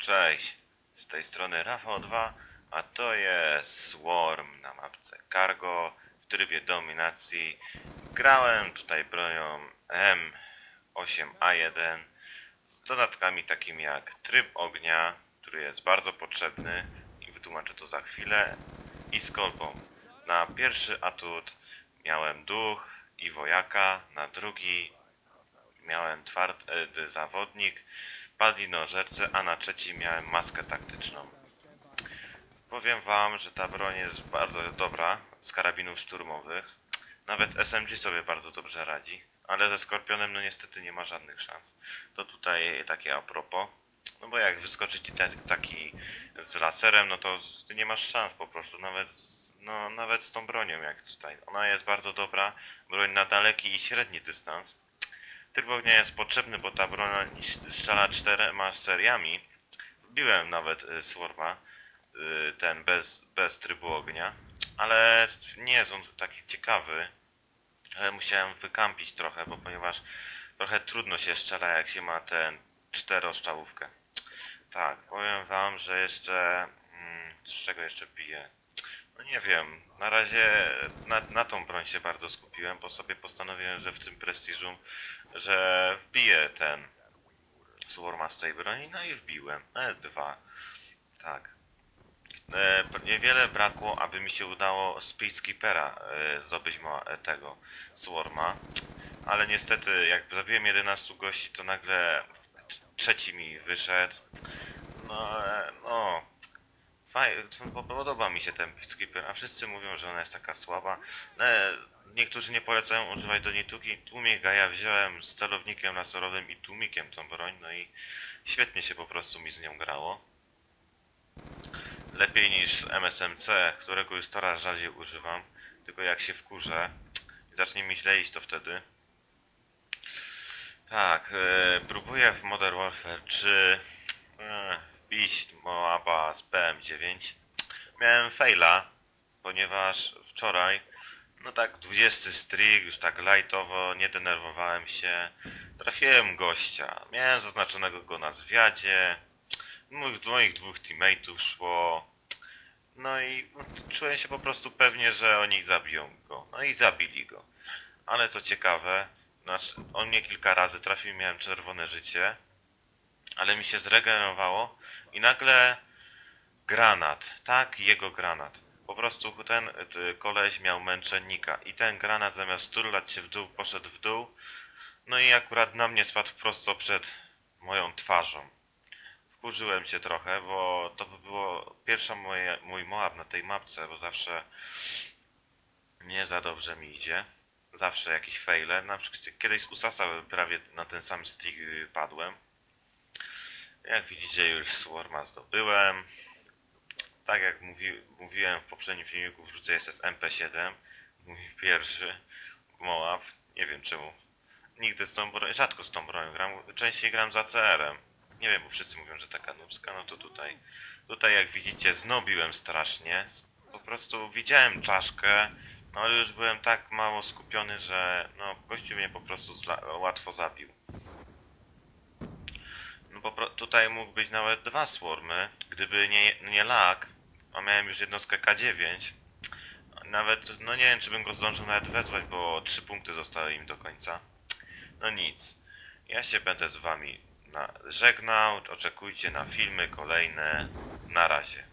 Cześć, z tej strony Rafał 2, a to jest Swarm na mapce Cargo w trybie dominacji. Grałem tutaj bronią M8A1 z dodatkami takimi jak tryb ognia, który jest bardzo potrzebny i wytłumaczę to za chwilę, i z kolbą. Na pierwszy atut miałem duch i wojaka, na drugi miałem twardy zawodnik, padlinożercę, a na trzeci miałem maskę taktyczną. Powiem wam, że ta broń jest bardzo dobra z karabinów szturmowych. Nawet SMG sobie bardzo dobrze radzi, ale ze Skorpionem no niestety nie ma żadnych szans. To tutaj takie a propos. No bo jak wyskoczy ci ten, taki z laserem, no to ty nie masz szans po prostu, nawet no nawet z tą bronią jak tutaj. Ona jest bardzo dobra, broń na daleki i średni dystans. Tryb ognia jest potrzebny, bo ta broń strzela czterema seriami. Biłem nawet y, Swarma, y, ten bez, bez trybu ognia, ale nie jest on taki ciekawy. Ale musiałem wykampić trochę, bo ponieważ trochę trudno się strzela jak się ma ten czterostrzałówkę. Tak, powiem wam, że jeszcze... Mm, z czego jeszcze piję? No nie wiem, na razie na, na tą broń się bardzo skupiłem, bo sobie postanowiłem, że w tym prestiżu, że wbiję ten Swarma z tej broni, no i wbiłem. L2. Tak. E, niewiele brakło, aby mi się udało Speedskippera e, zdobyć ma, e, tego Swarma, ale niestety jak zabiłem 11 gości, to nagle trzeci mi wyszedł. No, e, no, Faj, to podoba mi się ten Peacekeeper, a wszyscy mówią, że ona jest taka słaba. No, niektórzy nie polecają używać do niej tłuki. Tłumik a ja wziąłem z celownikiem laserowym i tłumikiem tą broń, no i świetnie się po prostu mi z nią grało. Lepiej niż MSMC, którego już coraz rzadziej używam. Tylko jak się wkurzę i zacznie mi źle iść, to wtedy. Tak, e, próbuję w Modern Warfare 3 e, iść Moaba z PM9. Miałem faila, ponieważ wczoraj, no tak 20 streak, już tak lightowo, nie denerwowałem się. Trafiłem gościa, miałem zaznaczonego go na zwiadzie, moich, moich dwóch teammateów szło. No i czułem się po prostu pewnie, że oni zabiją go. No i zabili go. Ale co ciekawe, znaczy, on mnie kilka razy trafił, miałem czerwone życie, ale mi się zregenerowało i nagle granat, tak, jego granat. Po prostu ten y, koleś miał męczennika i ten granat zamiast turlać się w dół, poszedł w dół. No i akurat na mnie spadł prosto przed moją twarzą. Wkurzyłem się trochę, bo to by było pierwsza mój moab na tej mapce, bo zawsze nie za dobrze mi idzie. Zawsze jakiś faile. Na przykład kiedyś z Usasa prawie na ten sam stick y, padłem. Jak widzicie już Swarma zdobyłem. Tak jak mówi, mówiłem w poprzednim filmiku wrzucę jest MP7. Mój pierwszy Moab. Nie wiem czemu. Nigdy z tą bronią, rzadko z tą bronią gram. Częściej gram za CR-em. Nie wiem, bo wszyscy mówią, że taka nubska, no to tutaj. Tutaj jak widzicie znobiłem strasznie. Po prostu widziałem czaszkę, no ale już byłem tak mało skupiony, że no gościu mnie po prostu łatwo zabił. No pro- tutaj mógł być nawet dwa swarmy, gdyby nie, nie lag, a miałem już jednostkę K9. Nawet, no nie wiem czy bym go zdążył nawet wezwać, bo trzy punkty zostały im do końca. No nic. Ja się będę z wami na, żegnał, oczekujcie na filmy kolejne. Na razie.